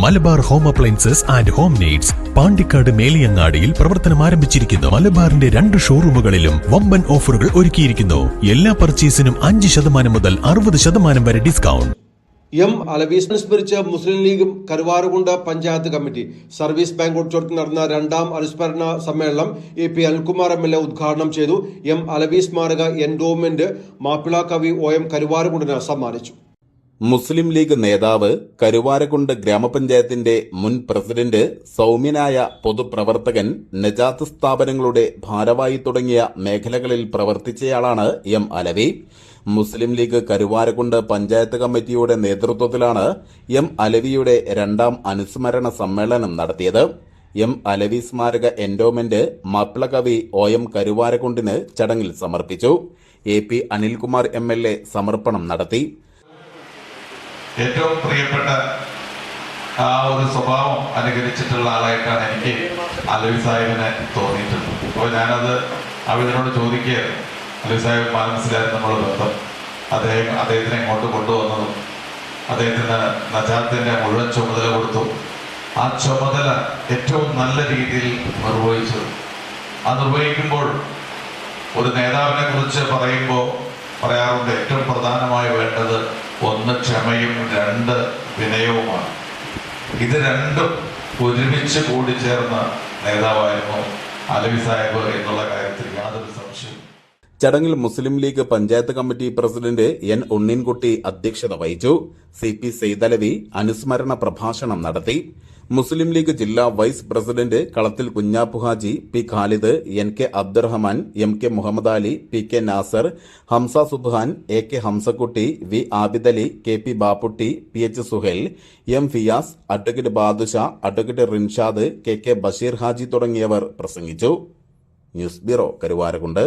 Malabar home appliances and home needs Pandikkad മേലിയങ്ങാടിയിൽ പ്രവർത്തനം ആരംഭിച്ചിരിക്കുന്നു. മലബാറിന്റെ രണ്ട് ഷോറൂമുകളിലും വമ്പൻ ഓഫറുകൾ ഒരുക്കിയിരിക്കുന്നു. എല്ലാ പർച്ചേസിനും അഞ്ച് ശതമാനം മുതൽ അറുപത് ശതമാനം വരെ ഡിസ്കൗണ്ട്. എം അലവീസ് അനുസ്മരിച്ച് മുസ്ലിം ലീഗും Karuvarakundu panchayat committee service bank ഓഡിറ്റോറിയത്തിൽ നടന്ന രണ്ടാം അനുസ്മരണ സമ്മേളനം A P Anilkumar M L A ഉദ്ഘാടനം ചെയ്തു. എം അലവീസ് സ്മാരക എൻഡോമെന്റ് മാപ്പിള കവി ഒ എം കരുവാറുകുണ്ടിന് സമ്മാനിച്ചു. മുസ്ലിം ലീഗ് നേതാവ് കരുവാരക്കുണ്ട് ഗ്രാമപഞ്ചായത്തിന്റെ മുൻ പ്രസിഡന്റ് സൗമ്യനായ പൊതുപ്രവർത്തകൻ നജാത്ത് സ്ഥാപനങ്ങളുടെ ഭാരവായി തുടങ്ങിയ മേഖലകളിൽ പ്രവർത്തിച്ചയാളാണ് എം അലവി. മുസ്ലിം ലീഗ് കരുവാരക്കുണ്ട് പഞ്ചായത്ത് കമ്മിറ്റിയുടെ നേതൃത്വത്തിലാണ് എം അലവിയുടെ രണ്ടാം അനുസ്മരണ സമ്മേളനം നടത്തിയത്. എം അലവി സ്മാരക എൻഡോമെന്റ് മാപ്പിളകവി ഒ എം കരുവാരക്കുണ്ടിന് ചടങ്ങിൽ സമർപ്പിച്ചു. A P Anilkumar M L A സമർപ്പണം നടത്തി. ഏറ്റവും പ്രിയപ്പെട്ട ആ ഒരു സ്വഭാവം അനുകരിച്ചിട്ടുള്ള ആളായിട്ടാണ് എനിക്ക് അലവി സാഹിബിനെ തോന്നിയിട്ടുള്ളത്. അപ്പോൾ ഞാനത് അവിതിനോട് ചോദിക്കുകയായിരുന്നു. അലവി സാഹിബ് മനസ്സിലായിരുന്നു നമ്മൾ ബന്ധം. അദ്ദേഹം അദ്ദേഹത്തിനെ ഇങ്ങോട്ട് കൊണ്ടുവന്നതും അദ്ദേഹത്തിന് നജാത്തിന്റെ മുഴുവൻ ചുമതല കൊടുത്തു. ആ ചുമതല ഏറ്റവും നല്ല രീതിയിൽ നിർവഹിച്ചത് ആ നിർവഹിക്കുമ്പോൾ ഒരു നേതാവിനെ കുറിച്ച് പറയുമ്പോൾ പറയാറുണ്ട് ഏറ്റവും പ്രധാനമായി വേണ്ടത് ഒന്ന് ക്ഷമയും രണ്ട് വിനയവുമാണ്. ഇത് രണ്ടും ഒരുമിച്ച് കൂടിച്ചേർന്ന നേതാവായിരുന്നു അലവി സാഹിബ് എന്നുള്ള കാര്യത്തിൽ ചടങ്ങിൽ Muslim League panchayat committee president N Unneenkutty അധ്യക്ഷത വഹിച്ചു. സി പി സെയ്തലവി അനുസ്മരണ പ്രഭാഷണം നടത്തി. മുസ്ലിം ലീഗ് ജില്ലാ vice president Kalathil Kunhappuhaji P Khalid N K Abdurahman M K Muhammad Ali P K Nasar Hamza Subhan A K Hamzakutty V Abidali K P Bapputty P H Suhail M Fiyas advocate Badusha advocate Rinshad K K Basheer Haji തുടങ്ങിയവർ പ്രസംഗിച്ചു. News bureau Karuvarakundu.